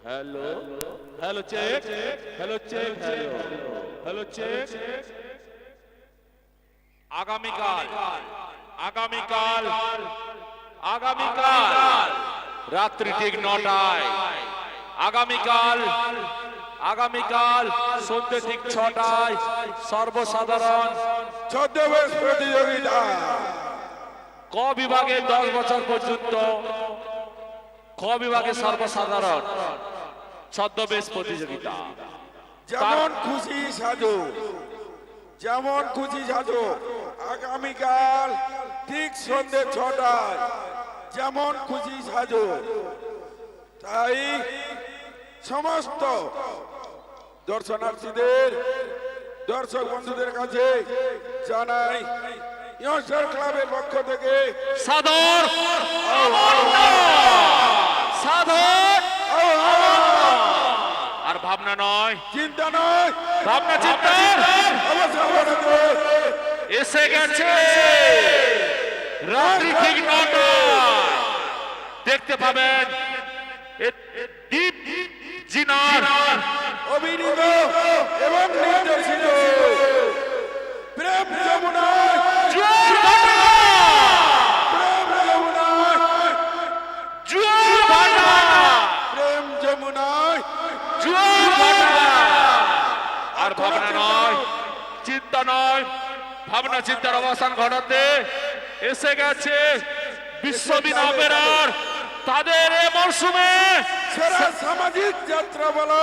Hello hello check hello check hello hello check আগামীকাল আগামীকাল আগামীকাল রাত্রি ঠিক নটায় আগামীকাল আগামীকাল সন্ধ্যে ঠিক ছটায় সর্বসাধারণ ছদ্মবেশ প্রতিযোগিতা ক বিভাগে দশ বছর পর্যন্ত ক বিভাগে সর্বসাধারণ ছদ্মবেশ প্রতিযোগিতা। যেমন খুশি সাজো যেমন খুশি সাজো আগামীকাল ঠিক সন্ধ্যে ছটায় যেমন খুশি সাজো। তাই সমস্ত দর্শনার্থীদের দর্শক বন্ধুদের কাছে জানাই ইয়ংস্টার ক্লাবের পক্ষ থেকে সাধর সাধর আর ভাবনা নয়। চিন্তা নয়। ভাবনা চিন্তা। এসে গেছে। রাত্রি ঠিক দেখতে পাবেন দীপ জিনার। অভিনীত এবং নির্দেশিত প্রেম যমুনায় জোয়ার ভাটা প্রেম যমুনায় জোয়ার ভাটা প্রেম যমুনায় জোয়ার ভাটা আর ভাবনা নয় চিন্তা নয়। ভাবনা চিন্তার অবসান ঘটাতে এসে গেছে বিশ্ববিনাপেরার তাদের এ মরশুমে সেরা সামাজিক যাত্রা বলো।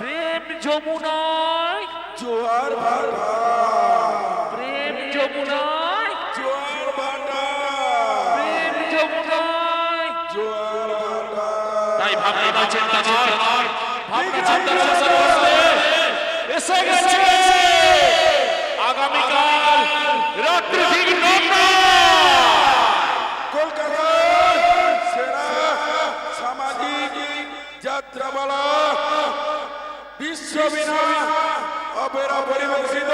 প্রেম যমুনায় জোয়ার ভাটা প্রেম যমুনায় জোয়ার ভাটা প্রেম যমুনায় জোয়ার ভাটা তাই ভাবনা চিন্তা নয়। ভাবনা ঘটতে এসে গেছে। আগামীকাল রাত্রি ঠিক কলকাতার সেরা সামাজিক যাত্রা বিশ্ববিনা অপেরা পরিবেশিত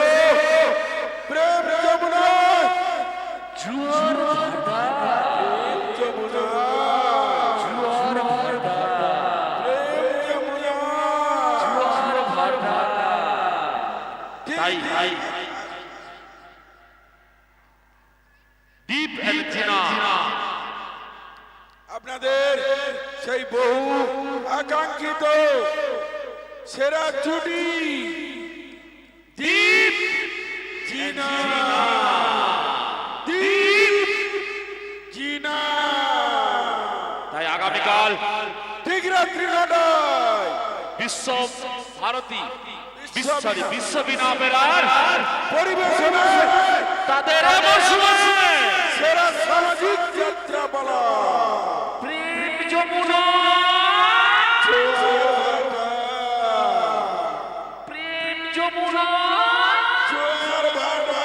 আপনাদের সেই বহু আকাঙ্ক্ষিত সেরা জুটি। ডিপ জিনা। দীপ জিনা। তাই আগামীকাল ঠিক রাত্রি নটায়। বিশ্ব ভারতী। সরি বিশ্ববিনা বেলার পরিবেশনায় তাদের এমন শুভে সেরা সামাজিক যাত্রা বলা প্রেম যমুনা। প্রেম যমুনা জোয়ার ভাটা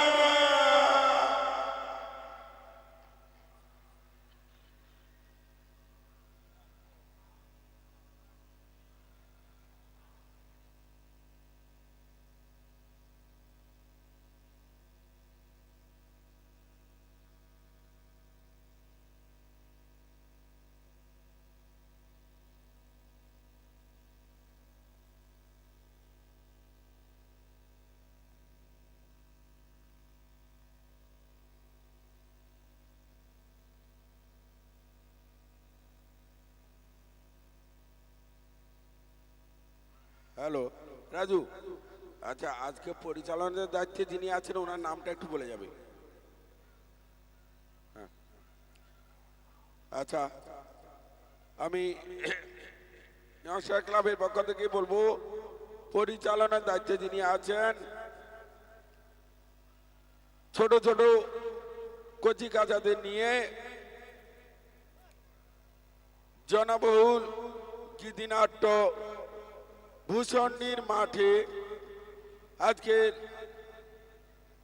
হ্যালো, রাজু আচ্ছা আজকে পরিচালনার দায়িত্বে যিনি আছেন, ওনার নামটা একটু বলে যাবে হ্যাঁ। আচ্ছা আমি নকশা ক্লাবের পক্ষ থেকে বলব, পরিচালনার দায়িত্বে যিনি আছেন, ছোট ছোট কচি কাচাদের নিয়ে জনবহুল গীতিনাট্য ভূষণ্ডির মাঠে আজকের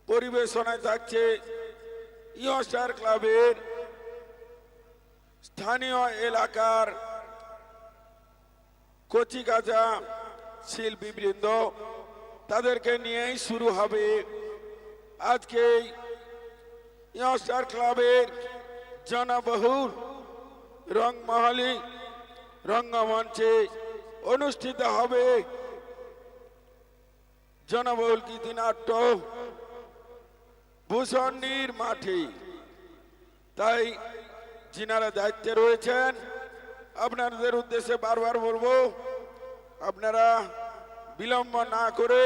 পরিবেশনায় থাকছে ইয়স্টার ক্লাবের স্থানীয় এলাকার কচিকাচা শিল্পীবৃন্দ। তাদেরকে নিয়েই শুরু হবে আজকে ইয়স্টার ক্লাবের জনবহুল রংমহলী রঙ্গমঞ্চে অনুষ্ঠিত হবে। জনবহুল গীতিনাট্য ভূষণ্ডির মাঠে। তাই যিনারা দায়িত্বে রয়েছেন, আপনাদের উদ্দেশ্যে বারবার বলব, আপনারা বিলম্ব না করে